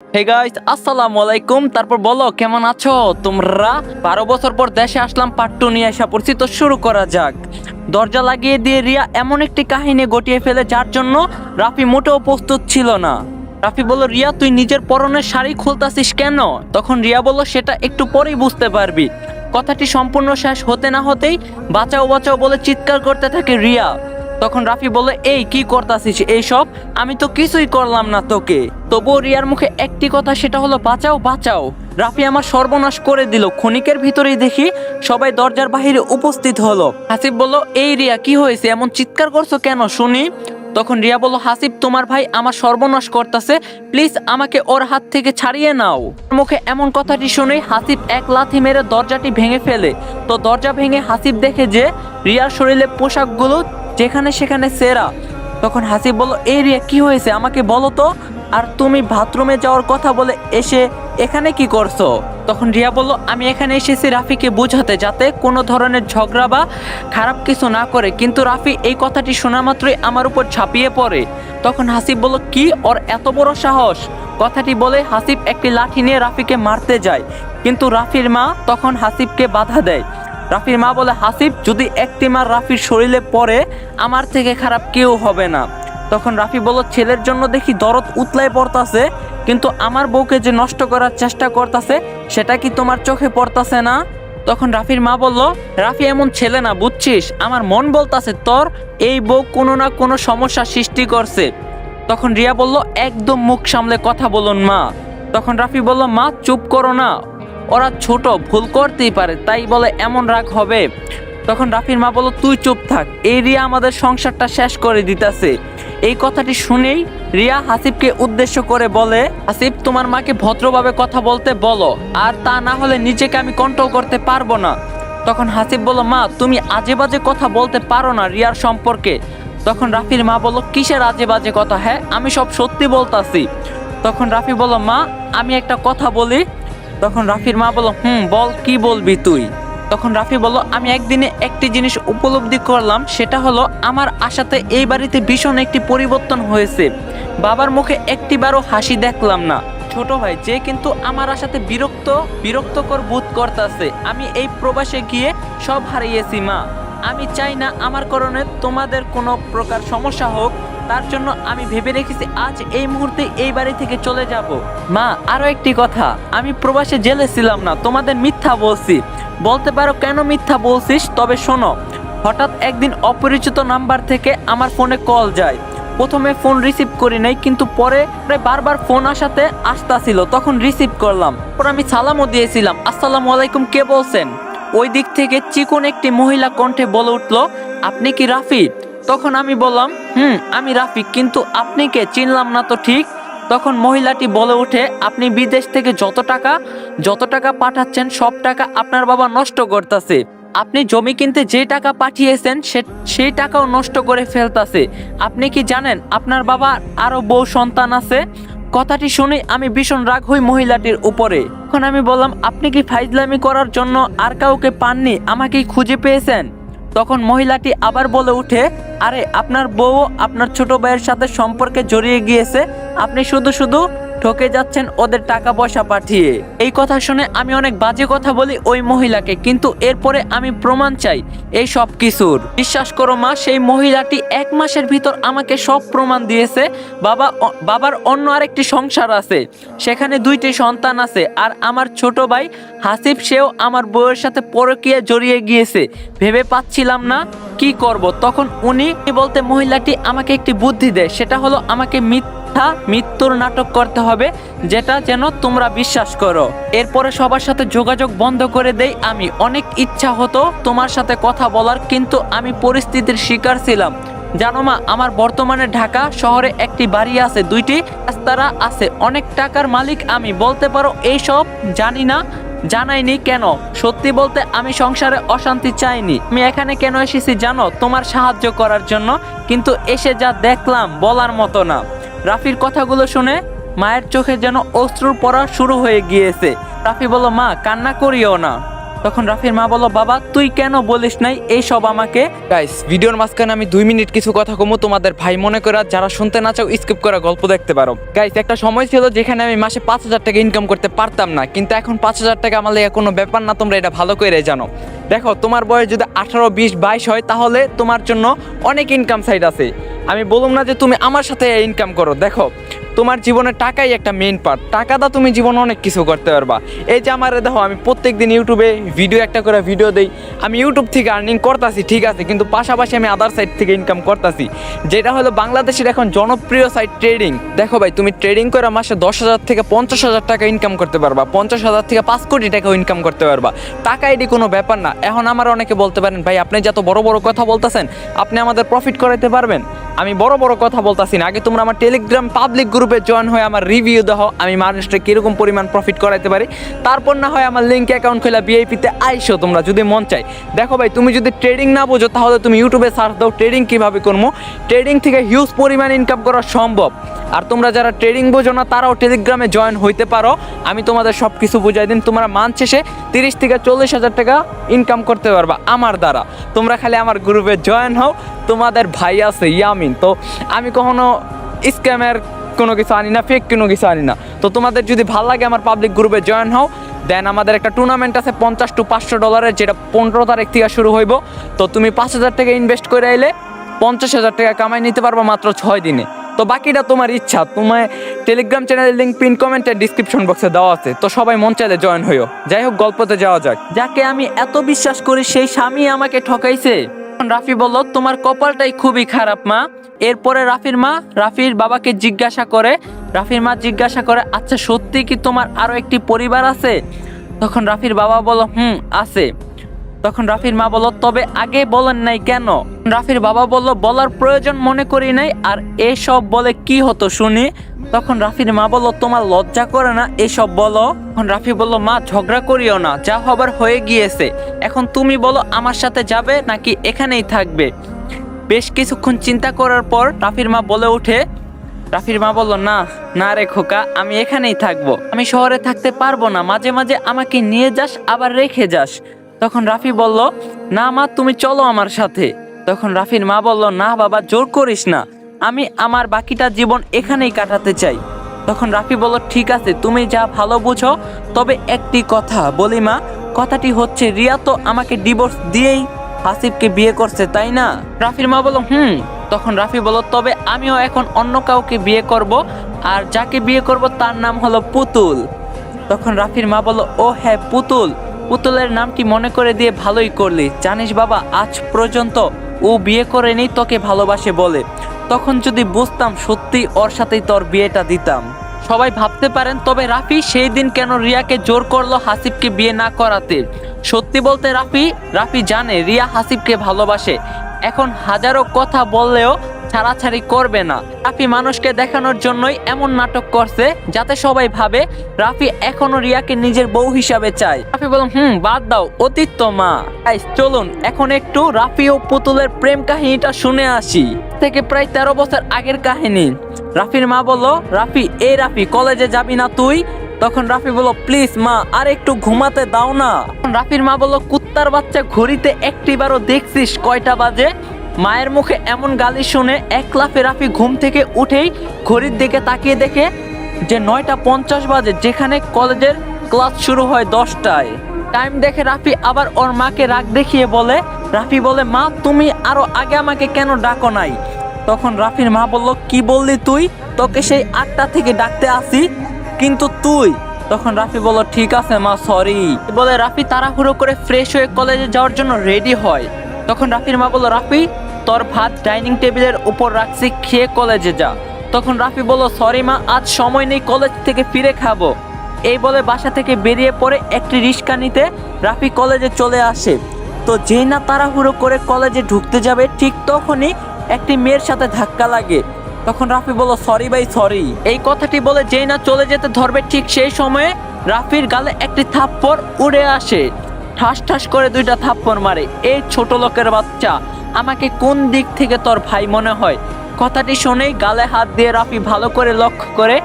Hey guys আসসালামু আলাইকুম তারপর বলো কেমন আছো তোমরা বারো বছর পর দেশে আসলাম পার্ট টু নিয়ে আসা পড়ছি তো শুরু করা যাক দরজা লাগিয়ে দিয়ে রিয়া এমন একটি কাহিনী গটিয়ে ফেলে যার জন্য রাফি মোটেও প্রস্তুত ছিল না রাফি বলল রিয়া তুই নিজের পরনের শাড়ি খুলতাছিস কেন তখন রিয়া বলল সেটা একটু পরেই বুঝতে পারবি কথাটি সম্পূর্ণ শেষ হতে না হতেই বাঁচাও বাঁচাও বলে চিৎকার করতে থাকে রিয়া তখন রাফি বলে এই, কি করতাছিস? এইসব আমি তো কিছুই করলাম না তোকে। তবুও রিয়ার মুখে একটি কথা, সেটা হলো, বাঁচাও বাঁচাও। রাফি আমার সর্বনাশ করে দিল। ক্ষণিকের ভিতরেই দেখি সবাই দরজার বাহিরে উপস্থিত হলো। হাসিব বলল, এই রিয়া, কি হয়েছে? এমন চিৎকার করছ কেন? শুনি। তখন রিয়া বলল, হাসিব, তোমার ভাই আমার সর্বনাশ করতেছে। প্লিজ আমাকে ওর হাত থেকে ছাড়িয়ে নাও। মুখে এমন কথাটি শুনে হাসিব এক লাথি মেরে দরজাটি ভেঙে ফেলে। তো দরজা ভেঙে হাসিব দেখে যে রিয়ার শরীরে পোশাকগুলো যেখানে সেখানে সেরা। তখন হাসিব বলল এই রিয়া, কি হয়েছে? আমাকে বলো তো। আর তুমি বাথরুমে যাওয়ার কথা বলে এসে এখানে কি করছ? তখন রিয়া বলল, আমি এখানে এসেছি রাফিকে বোঝাতে যাতে কোনো ধরনের ঝগড়া বা খারাপ কিছু না করে। কিন্তু রাফি এই কথাটি শোনা মাত্রই আমার উপর ছাপিয়ে পড়ে। তখন হাসিব বলল, কি? ওর এত বড় সাহস? কথাটি বলে হাসিব একটি লাঠি নিয়ে রাফিকে মারতে যায়। কিন্তু রাফির মা তখন হাসিবকে বাধা দেয়। রাফির মা বলে, হাসিব, যদি একটি মার রাফির শরীরে পড়ে, আমার থেকে খারাপ কেউ হবে না। তখন রাফি বলল, ছেলের জন্য দেখি দরদ উতলায় পড়তাছে, কিন্তু আমার বউকে যে নষ্ট করার চেষ্টা করতেছে, সেটা কি তোমার চোখে পড়তাছে না? তখন রাফির মা বলল, রাফি এমন ছেলে না, বুঝছিস? আমার মন বলতাছে, তোর এই বউ কোনো না কোনো সমস্যা সৃষ্টি করছে। তখন রিয়া বলল, একদম মুখ সামলে কথা বলুন মা। তখন রাফি বলল, মা, চুপ করো না। ওরা ছোট, ভুল করতেই পারে, তাই বলে এমন রাগ হবে। তখন রাফির মা বলো তুই চুপ থাক, এই রিয়া আমাদের সংসারটা শেষ করে দিতেছে। এই কথাটি শুনেই রিয়া হাসিবকে উদ্দেশ্য করে বলে, হাসিব, তোমার মাকে ভদ্রভাবে কথা বলতে বলো, আর তা না হলে নিজেকে আমি কন্ট্রোল করতে পারব না। তখন হাসিব বলো মা, তুমি আজে বাজে কথা বলতে পারো না রিয়ার সম্পর্কে। তখন রাফির মা বলো কিসের আজে বাজে কথা? হ্যাঁ আমি সব সত্যি বলতাছি। তখন রাফি বলো মা, আমি একটা কথা বলি তখন রাফির মা বলল, হুম, বল, কি বলবি তুই? তখন রাফি বলল, আমি একদিনে একটি জিনিস উপলব্ধি করলাম, সেটা হলো আমার আশাতে এই বাড়িতে ভীষণ একটি পরিবর্তন হয়েছে। বাবার মুখে একটিবারও হাসি দেখলাম না। ছোট ভাই, যে কিন্তু আমার আশাতে বিরক্ত, বিরক্তকর বোধ করতেছে। আমি এই প্রবাসে গিয়ে সব হারিয়েছি, মা। আমি চাই না আমার কারণে তোমাদের কোনো প্রকার সমস্যা হোক তার জন্য আমি ভেবে রেখেছি আজ এই মুহূর্তে এই বাড়ি থেকে চলে যাব। মা, আরও একটি কথা। আমি প্রবাসে জেলে ছিলাম না, তোমাদের মিথ্যা বলছি। বলতে পারো কেন মিথ্যা বলছিস? তবে শোনো, হঠাৎ একদিন অপরিচিত নাম্বার থেকে আমার ফোনে কল যায়। প্রথমে ফোন রিসিভ করি নাই, কিন্তু পরে বারবার ফোন আসাতে আসতাছিল তখন রিসিভ করলাম। পর আমি সালামও দিয়েছিলাম, আসসালামু আলাইকুম, কে বলছেন? ওই দিক থেকে চিকন একটি মহিলা কণ্ঠে বলে উঠল, আপনি কি রাফি? তখন আমি বললাম হুম, আমি রাফিক, কিন্তু আপনি কে চিনলাম না তো ঠিক। তখন মহিলাটি বলে ওঠে, আপনি বিদেশ থেকে যত টাকা যত টাকা পাঠাচ্ছেন, সব টাকা আপনার বাবা নষ্ট করতেছে। আপনি জমি কিনতে যে টাকা পাঠিয়েছেন সেই টাকাও নষ্ট করে ফেলতাছে। আপনি কি জানেন, আপনার বাবা আরও বউ সন্তান আছে? কথাটি শুনে আমি ভীষণ রাগ হই মহিলাটির উপরে। তখন আমি বললাম, আপনি কি ফাইজলামি করার জন্য আর কাউকে পাননি? আমাকেই খুঁজে পেয়েছেন? তখন মহিলাটি আবার বলে উঠে, আরে, আপনার বউ আপনার ছোট ভাইয়ের সাথে সম্পর্কে জড়িয়ে গিয়েছে। আপনি শুধু শুধু ঠকে যাচ্ছেন ওদের টাকা পয়সা পাঠিয়ে। এই কথা শুনে আমি অনেক বাজে কথা বলি ওই মহিলাকে, কিন্তু এরপরে আমি প্রমাণ চাই এই সব কিছুর। বিশ্বাস করো মা, সেই মহিলাটি এক মাসের ভিতর আমাকে সব প্রমাণ দিয়েছে। বাবা বাবার অন্য আরেকটি সংসার আছে। সেখানে দুইটি সন্তান আছে আর আমার ছোট ভাই হাসিফ, সেও আমার বউয়ের সাথে পরকীয়া জড়িয়ে গিয়েছে। ভেবে পাচ্ছিলাম না কি করব। তখন উনি বলতে মহিলাটি আমাকে একটি বুদ্ধি দেয়, সেটা হলো আমাকে মিথ্যা মৃত্যুর নাটক করতে হবে, যেটা যেন তোমরা বিশ্বাস করো। এরপরে সবার সাথে যোগাযোগ বন্ধ করে দেই আমি। অনেক ইচ্ছা হতো তোমার সাথে কথা বলার, কিন্তু আমি পরিস্থিতির শিকার ছিলাম। জানো মা, আমার বর্তমানে ঢাকা শহরে একটি বাড়ি আছে, দুইটি রাস্তারা আছে। অনেক টাকার মালিক আমি। বলতে পারো এইসব জানি না, জানাইনি কেন? সত্যি বলতে আমি সংসারে অশান্তি চাইনি। আমি এখানে কেন এসেছি জানো? তোমার সাহায্য করার জন্য। কিন্তু এসে যা দেখলাম বলার মতো না। রাফির কথাগুলো শুনে মায়ের চোখে যেন অশ্রুর পড়া শুরু হয়ে গিয়েছে। রাফি বলল, মা, কান্না করিও না। তখন রাফির মা বলল, বাবা, তুই কেন বলিস নাই এইসব আমাকে? গাইস ভিডিওর মাঝখানে আমি দুই মিনিট কিছু কথা কমু। তোমাদের ভাই মনে করে যারা শুনতে না চাও স্কিপ করা গল্প দেখতে পারো। গাইস একটা সময় ছিল যেখানে আমি মাসে পাঁচ হাজার টাকা ইনকাম করতে পারতাম না। কিন্তু এখন পাঁচ হাজার টাকা আমার লেগে কোনো ব্যাপার না, তোমরা এটা ভালো করে জানো। দেখো, তোমার বয়স যদি আঠারো, বিশ, বাইশ হয়, তাহলে তোমার জন্য অনেক ইনকাম সাইড আছে। আমি বলুম না যে তুমি আমার সাথে ইনকাম করো। দেখো তোমার জীবনে টাকাই একটা মেইন পার্ট টাকাটা তুমি জীবনে অনেক কিছু করতে পারবা। এই যে আমার দেখো, আমি প্রত্যেক দিন ইউটিউবে ভিডিও একটা করে ভিডিও দেই। আমি ইউটিউব থেকে আর্নিং করতেছি, ঠিক আছে, কিন্তু পাশাপাশি আমি আদার সাইড থেকে ইনকাম করতেছি। যেটা হলো বাংলাদেশের এখন জনপ্রিয় সাইট ট্রেডিং দেখো ভাই, তুমি ট্রেডিং করে মাসে দশ হাজার থেকে পঞ্চাশ হাজার টাকা ইনকাম করতে পারবা। পঞ্চাশ হাজার থেকে পাঁচ কোটি টাকাও ইনকাম করতে পারবা। টাকা এটি কোনো ব্যাপার না। এখন আমার অনেকে বলতে পারেন, ভাই, আপনি যত বড় বড় কথা বলতেছেন, আপনি আমাদের প্রফিট করাইতে পারবেন? আমি বড় বড় কথা বলতাছি না। আগে তোমরা আমার টেলিগ্রাম পাবলিক গ্রুপে জয়েন হয়ে আমার রিভিউ দাও, আমি মানুষটা কীরকম পরিমাণ প্রফিট করাইতে পারি। তারপর না হয় আমার লিঙ্ক অ্যাকাউন্ট খোলা বিআইপিতে আইসো তোমরা, যদি মন চাই দেখো ভাই, তুমি যদি ট্রেডিং না বোঝো, তাহলে তুমি ইউটিউবে সার্চ দাও ট্রেডিং কীভাবে করব ট্রেডিং থেকে হিউজ পরিমাণ ইনকাম করা সম্ভব। আর তোমরা যারা ট্রেডিং বোঝো না, তারাও টেলিগ্রামে জয়েন হইতে পারো। আমি তোমাদের সব কিছু বুঝাই দিন তোমরা মান শেষে তিরিশ থেকে চল্লিশ হাজার টাকা ইনকাম করতে পারবা আমার দ্বারা। তোমরা খালি আমার গ্রুপে জয়েন হও। তোমাদের ভাই আছে ইয়ামিন। তো আমি কখনো স্ক্যামের কোনো কিছু আনি না ফেক কোনো কিছু আনি না। তো তোমাদের যদি ভালো লাগে আমার পাবলিক গ্রুপে জয়েন হও দেন আমাদের একটা টুর্নামেন্ট আছে পঞ্চাশ টু পাঁচশো ডলারের যেটা পনেরো তারিখ থেকে শুরু হইব। তো তুমি পাঁচ হাজার টাকা ইনভেস্ট করে আইলে পঞ্চাশ হাজার টাকা কামাই নিতে পারব মাত্র ছয় দিনে। তো বাকিটা তোমার ইচ্ছা তোমার টেলিগ্রাম চ্যানেলের লিঙ্ক পিন কমেন্টের ডিসক্রিপশন বক্সে দেওয়া আছে। তো সবাই মন চাইলে জয়েন হইও। যাই হোক, গল্পতে যাওয়া যাক। যাকে আমি এত বিশ্বাস করি, সেই স্বামী আমাকে ঠকাইছে। রাফি বলল, তোমার কপালটাই খুবই খারাপ, মা। এরপরে রাফির মা, রাফির বাবাকে জিজ্ঞাসা করে, রাফির মা জিজ্ঞাসা করে আচ্ছা সত্যি কি তোমার আরও একটি পরিবার আছে? তখন রাফির বাবা বলো হুম, আছে। তখন রাফির মা বলল, তবে আগে বলেন নাই কেন? রাফির বাবা বলল, বলার প্রয়োজন মনে করি নাই, আর এসব বলে কি হতো শুনি? তখন রাফির মা বলল, তোমার লজ্জা করে না, এসব বলো। তখন রাফি বলল, মা, ঝগড়া করিও না, যা হবার হয়ে গিয়েছে। এখন তুমি বলো, আমার সাথে যাবে নাকি এখানেই থাকবে? বেশ কিছুক্ষণ চিন্তা করার পর রাফির মা বলে ওঠে, রাফির মা বলল, না না রে খোকা, আমি এখানেই থাকব। আমি শহরে থাকতে পারব না, মাঝে মাঝে আমাকে নিয়ে যাস, আবার রেখে যাস। তখন রাফি বলল, না মা, তুমি চলো আমার সাথে। তখন রাফির মা বলল, না বাবা, জোর করিস না। আমি আমার বাকিটা জীবন এখানেই কাটাতে চাই। তখন রাফি বলল, ঠিক আছে, তুমি যা ভালো বুঝো, তবে একটি কথা বলি মা। কথাটি হচ্ছে, রিয়া তো আমাকে ডিভোর্স দিয়েই হাসিবকে বিয়ে করছে, তাই না? রাফির মা বলো হুম। তখন রাফি বলল, তবে আমিও এখন অন্য কাউকে বিয়ে করব, আর যাকে বিয়ে করব তার নাম হলো পুতুল। তখন রাফির মা বলো ও হ্যাঁ পুতুল। পুতুলের নামটি মনে করে দিয়ে ভালোই করলি? জানিস বাবা, আজ পর্যন্ত ও বিয়ে করেনি, তোকে ভালোবাসে বলে। তখন যদি বুঝতাম সত্যি ওর সাথেই তোর বিয়েটা দিতাম। সবাই ভাবতে পারেন, তবে রাফি সেই দিন কেন রিয়াকে জোর করল হাসিবকে বিয়ে না করাতে? সত্যি বলতে রাফি রাফি জানে রিয়া হাসিবকে ভালোবাসে। এখন হাজারো কথা বললেও ছাড়াছাড়ি করবে না। রাফি মানুষকে দেখানোর জন্যই এমন নাটক করছে, যাতে সবাই ভাবে রাফি এখনও রিয়াকে নিজের বউ হিসাবে চায়। রাফি বলল, হুম, বাদ দাও, অতীত তো মা। চলুন, এখন একটু রাফি ও পুতুলের প্রেম কাহিনীটা শুনে আসি। থেকে প্রায় তেরো বছর আগের কাহিনী। রাফির মা বলল, রাফি, এই রাফি, কলেজে যাবি না তুই? তখন রাফি বলল, প্লিজ মা, আর একটু ঘুমাতে দাও না। রাফির মা বলল, কুত্তার বাচ্চা ঘড়িতে একটিবারও দেখছিস কয়টা বাজে? মায়ের মুখে এমন গালি শুনে এক লাফে রাফি ঘুম থেকে উঠেই ঘড়ির দিকে তাকিয়ে দেখে যে নয়টা পঞ্চাশ বাজে, যেখানে কলেজের ক্লাস শুরু হয় দশটায়। টাইম দেখে রাফি আবার ওর মাকে রাগ দেখিয়ে বলে, রাফি বলে, মা, তুমি আরও আগে আমাকে কেন ডাকো নাই? তখন রাফির মা বলল, কি বললি তুই? তোকে সেই আটটা থেকে ডাকতে আসি, কিন্তু তুই? তখন রাফি বলল, ঠিক আছে, মা সরি বলে, রাফি, তাড়াহুড়ো করে ফ্রেশ হয়ে কলেজে যাওয়ার জন্য রেডি হয়। তখন রাফির মা বলল, রাফি তোর ভাত ডাইনিং টেবিলের উপর রাখছি, খেয়ে কলেজে যা। তখন রাফি বলল, সরি মা, আজ সময় নেই, কলেজ থেকে ফিরে খাব। এই বলে বাসা থেকে বেরিয়ে পড়ে একটি রিক্সা নিতে রাফি কলেজে চলে আসে। তো যেই না তাড়াহুড়ো করে কলেজে ঢুকতে যাবে, ঠিক তখনই একটি মেয়ের সাথে ধাক্কা লাগে। তখন রাফি বলল, সরি ভাই, সরি। এই কথাটি বলে যেই না চলে যেতে ধরবে, ঠিক সেই সময়ে রাফির গালে একটি থাপ্পড় উড়ে আসে। ঠাস ঠাস করে দুইটা থাপ্পড় মারে। এই ছোট লোকের বাচ্চা। আমাকে কোন দিক থেকে তোর ভাই মনে হয়? কথাটি শুনেই গালে হাত দিয়ে রাফি ভালো করে লক্ষ্য করে,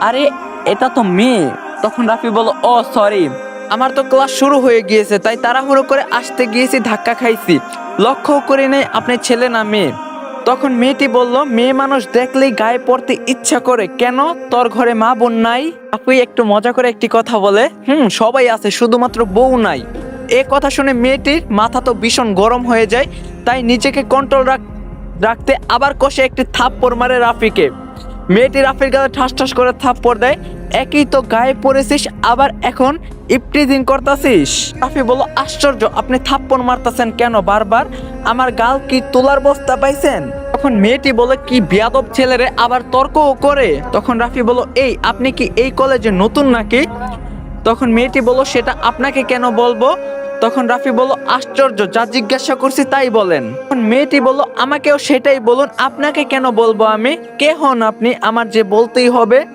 আরে, এটা তো মেয়ে। তখন রাফি বলল, ও, সরি। আমার তো ক্লাস শুরু হয়ে গিয়েছে, তাই তাড়াহুড়ো করে আসতে গিয়েছি, ধাক্কা খাইছি। লক্ষ্য করে নেই, আপনি ছেলে না মেয়ে। তখন মেয়েটি বলল, মেয়ে মানুষ দেখলেই গায়ে পড়তে ইচ্ছা করে। কেন? তোর ঘরে মা বোন নাই? আপনি একটু মজা করে একটি কথা বলে, হুম, সবাই আছে, শুধুমাত্র বউ নাই। এ কথা শুনে মেয়েটির মাথা তো ভীষণ গরম হয়ে যায়, তাই নিজেকে কন্ট্রোল রাখ রাখতে আবার কষে একটি থাপ্পড় মারে রাফিকে। মেয়েটি রাফির গায়ে ঠাস ঠাস করে থাপ্পড় দেয়, একই তো গায়ে পড়েছিস, আবার এখন ইপটিজিং করতাছিস? রাফি বলল, আশ্চর্য, আপনি থাপ্পড় মারতাছেন কেন বারবার? আমার গাল কি তোলার বস্তা পাইছেন? তখন মেয়েটি বলে, কি বিয়াদব ছেলেরে, আবার তর্কও করে? তখন রাফি বলল, এই, আপনি কি এই কলেজে নতুন নাকি? তখন মেয়েটি বলল, সেটা আপনাকে কেন বলব? তখন রাফি বলল, আশ্চর্য, যা জিজ্ঞাসা করছি তাই বলেন। মেয়েটি বলল, আমাকেও সেটাই বলুন, আপনাকে কেন বলব আমি? কে হন আপনি? আমার যে বলতেই হবে।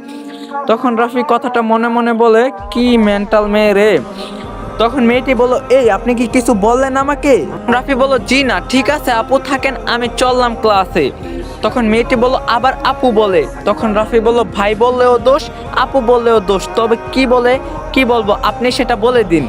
তখন রাফি কথাটা মনে মনে বলে, কি মেন্টাল মেয়ে রে? তখন মেয়েটি বলল, এই, আপনি কি কিছু বললেন আমাকে? রাফি বলল, জি না, ঠিক আছে, আপু থাকেন, আমি চললাম ক্লাসে। তখন মেয়েটি বলল, আবার আপু বলে। তখন রাফি বলল, ভাই বললেও দোষ, আপু বললেও দোষ, তবে কি বলে, কি বলব, আপনি সেটা বলে দিন।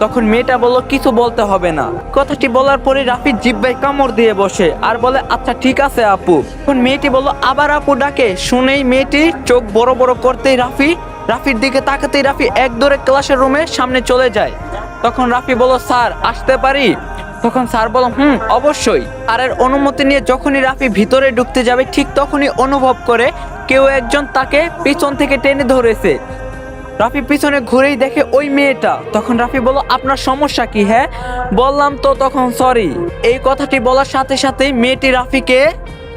তখন মেয়েটা বলল, কিছু বলতে হবে না। কথাটি বলার পরে রাফি জিব্বায় কামড় দিয়ে বসে আর বলে আচ্ছা ঠিক আছে আপু। তখন মেয়েটি বলল, আবার আপু ডাকে। শুনেই মেয়েটি চোখ বড় বড় করতেই রাফি, রাফির দিকে তাকাতেই রাফি এক দৌড়ে ক্লাসের রুমে সামনে চলে যায়। তখন রাফি বলল, স্যার, আসতে পারি? তখন স্যার বলল, হুম, অবশ্যই। আর এর অনুমতি নিয়ে যখনই রাফি ভিতরে ঢুকতে যাবে, ঠিক তখনই অনুভব করে কেউ একজন তাকে পিছন থেকে টেনে ধরেছে। রাফি পিছনে ঘুরেই দেখে ওই মেয়েটা। তখন রাফি বলল, আপনার সমস্যা কি হ্যাঁ? বললাম তো তখন সরি এই কথাটি বলার সাথে সাথেই মেয়েটি রাফিকে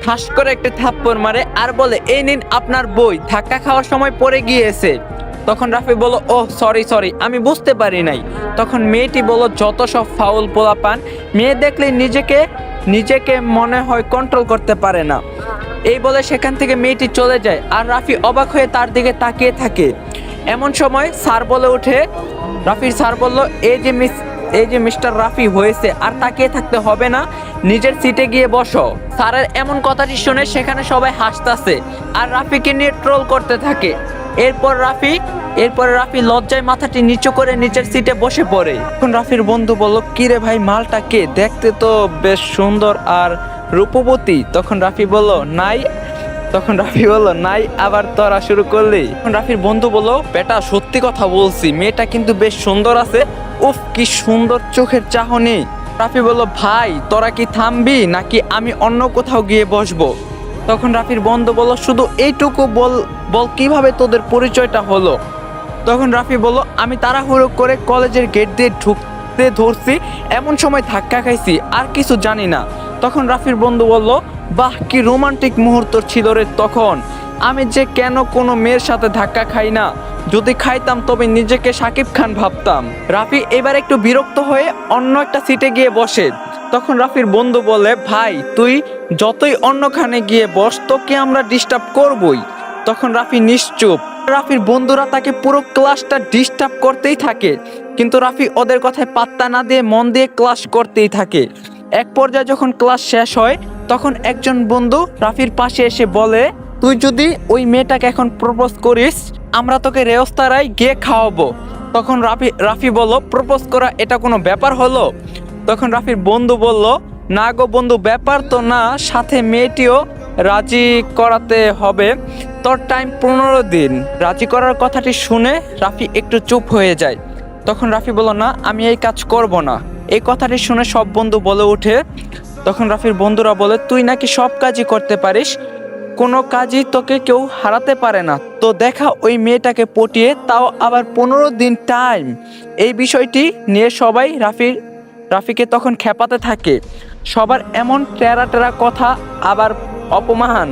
ঠাস করে একটা থাপ্পড় মারে আর বলে, এই নিন আপনার বই, ধাক্কা খাওয়ার সময় পড়ে গিয়েছে। তখন রাফি বলল ও সরি সরি আমি বুঝতে পারি নাই। তখন মেয়েটি বলল, যত সব ফাউল পোলা পান মেয়ে দেখলে নিজেকে নিজেকে মনে হয় কন্ট্রোল করতে পারে না। এই বলে সেখান থেকে মেয়েটি চলে যায় আর রাফি অবাক হয়ে তার দিকে তাকিয়ে থাকে। এমন সময় স্যার বলে ওঠে, রাফির স্যার বলল, এই যে মিস, এই যে মিস্টার রাফি হয়েছে, আর তাকিয়ে থাকতে হবে না, নিজের সিটে গিয়ে বসো। স্যারের এমন কথাটি শুনে সেখানে সবাই হাসতাছে আর রাফিকে নিয়ে ট্রোল করতে থাকে। এরপর রাফি এরপর রাফি লজ্জায় মাথাটি নিচু করে নিচের সিটে বসে পড়ে। তখন রাফির বন্ধু বলল, কি রে ভাই, মালটা কে? দেখতে তো বেশ সুন্দর আর রূপবতী। তখন রাফি বলল, নাই তখন রাফি বলল, নাই, আবার তোরা শুরু করলি। তখন রাফির বন্ধু বলল, বেটা, সত্যি কথা বলছি, মেয়েটা কিন্তু বেশ সুন্দর আছে। উফ, কি সুন্দর চোখের চাহনি। রাফি বলল, ভাই, তোরা কি থামবি, নাকি আমি অন্য কোথাও গিয়ে বসবো? তখন রাফির বন্ধু বলল, শুধু এইটুকু বল বল কীভাবে তোদের পরিচয়টা হলো? তখন রাফি বলল, আমি তাড়াহুড়ো করে কলেজের গেট দিয়ে ঢুকতে ধরছি, এমন সময় ধাক্কা খাইছি, আর কিছু জানি না। তখন রাফির বন্ধু বলল, বাহ, কি রোমান্টিক মুহূর্ত ছিল রে তখন। আমি যে কেন কোনো মেয়ের সাথে ধাক্কা খাই না? যদি খাইতাম তবে নিজেকে সাকিব খান ভাবতাম। রাফি এবার একটু বিরক্ত হয়ে অন্য একটা সিটে গিয়ে বসে। তখন রাফির বন্ধু বলে, ভাই, তুই যতই অন্যখানে গিয়ে বস, তোকে আমরা ডিস্টার্ব করবই। তখন রাফি নিশ্চুপ। রাফির বন্ধুরা তাকে পুরো ক্লাসটা ডিস্টার্ব করতেই থাকে। কিন্তু রাফি ওদের কথায় পাত্তা না দিয়ে মন দিয়ে ক্লাস করতেই থাকে। এক পর্যায়ে যখন ক্লাস শেষ হয়, তখন একজন বন্ধু রাফির পাশে এসে বলে, তুই যদি ওই মেয়েটাকে এখন প্রপোজ করিস, আমরা তোকে রেওস্তারায় গিয়ে খাওয়াবো। তখন রাফি রাফি বলল প্রপোজ করা এটা কোনো ব্যাপার হলো? তখন রাফির বন্ধু বলল, না গো বন্ধু, ব্যাপার তো না, সাথে মেয়েটিও রাজি করাতে হবে। তোর টাইম পনেরো দিন। রাজি করার কথাটি শুনে রাফি একটু চুপ হয়ে যায়। তখন রাফি বলল, না, আমি এই কাজ করব না। এই কথাটি শুনে সব বন্ধু বলে ওঠে। তখন রাফির বন্ধুরা বলে, তুই নাকি সব কাজই করতে পারিস? কোনো কাজই তোকে কেউ হারাতে পারে না। তো দেখা ওই মেয়েটাকে পটিয়ে, তাও আবার পনেরো দিন টাইম এই বিষয়টি নিয়ে সবাই রাফির, রাফিকে তখন খেপাতে থাকে। সবার এমন টেরা টেরা কথা আবার অপমান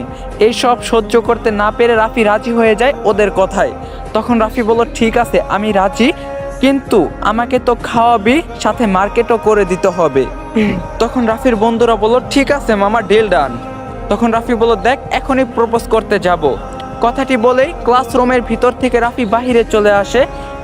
এই সব সহ্য করতে না পেরে রাফি রাজি হয়ে যায় ওদের কথায়। তখন রাফি বলল, ঠিক আছে, আমি রাজি। কিন্তু আমাকে তো খাওয়াবি, সাথে মার্কেটও করে দিতে হবে। তখন রাফির বন্ধুরা বলল, ঠিক আছে মামা ডিল ডান তখন রাফি বলল, দেখ, এখনই প্রপোজ করতে যাব। কথাটি বলেই ক্লাসরুমের ভিতর থেকে রাফি বাহিরে চলে আসে।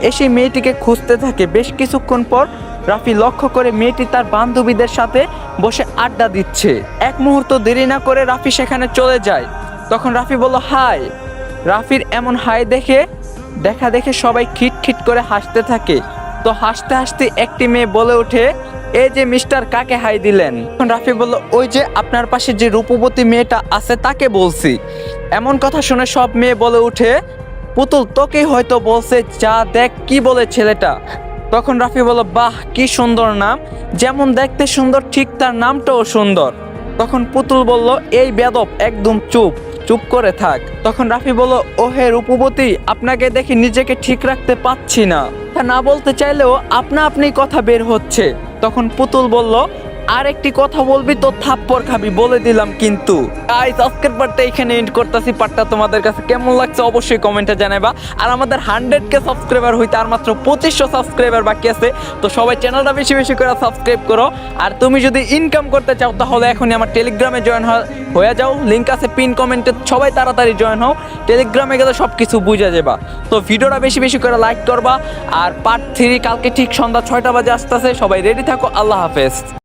এসে মেয়েটিকে খুঁজতে থাকে। বেশ কিছুক্ষণ পর রাফি লক্ষ্য করে মেয়েটি তার বান্ধবীদের সাথে বসে আড্ডা দিচ্ছে। এক মুহূর্ত দেরি না করে রাফি সেখানে চলে যায়। তখন রাফি বলল হাই রাফির এমন হাই দেখে দেখা দেখে সবাই খিট খিট করে হাসতে থাকে। তো হাসতে হাসতে একটি মেয়ে বলে ওঠে এই যে মিস্টার কাকে হাই দিলেন? তখন রাফি বলল, ওই যে আপনার পাশে যে রূপবতী মেয়েটা আছে তাকে বলছি। এমন কথা শুনে সব মেয়ে বলে উঠে পুতুল তোকে হয়তো বলছে, যা দেখ কি বলে ছেলেটা। তখন রাফি বলল, বাহ, কি সুন্দর নাম। যেমন দেখতে সুন্দর, ঠিক তার নামটাও সুন্দর। তখন পুতুল বলল, এই বেদব, একদম চুপ। চুপ করে থাক। তখন রাফি বলল ও হে রূপবতী, আপনাকে দেখি নিজেকে ঠিক রাখতে পাচ্ছি না। তা না বলতে চাইলেও আপনা আপনি কথা বের হচ্ছে। তখন পুতুল বলল আর একটি কথা বলবি তো থাপ্পড় খাবি, বলে দিলাম কিন্তু। গাইস আজকের পার্টটা এখানে এন্ড করতেছি। পার্টটা তোমাদের কাছে কেমন লাগছে অবশ্যই কমেন্টে জানাবা আর আমাদের হান্ড্রেড কে সাবস্ক্রাইবার হইতে আর মাত্র পঁচিশশো সাবস্ক্রাইবার বাকি আছে, তো সবাই চ্যানেলটা বেশি বেশি করে সাবস্ক্রাইব করো। আর তুমি যদি ইনকাম করতে চাও, তাহলে এখনই আমার টেলিগ্রামে জয়েন হয়ে যাও। লিঙ্ক আছে পিন কমেন্টে সবাই তাড়াতাড়ি জয়েন হও। টেলিগ্রামে গেলে সব কিছু বুঝা যাবা। তো ভিডিওটা বেশি বেশি করে লাইক করবা। আর পার্ট থ্রি কালকে ঠিক সন্ধ্যা ছয়টা বাজে আসতেছে। সবাই রেডি থাকো। আল্লাহ হাফেজ।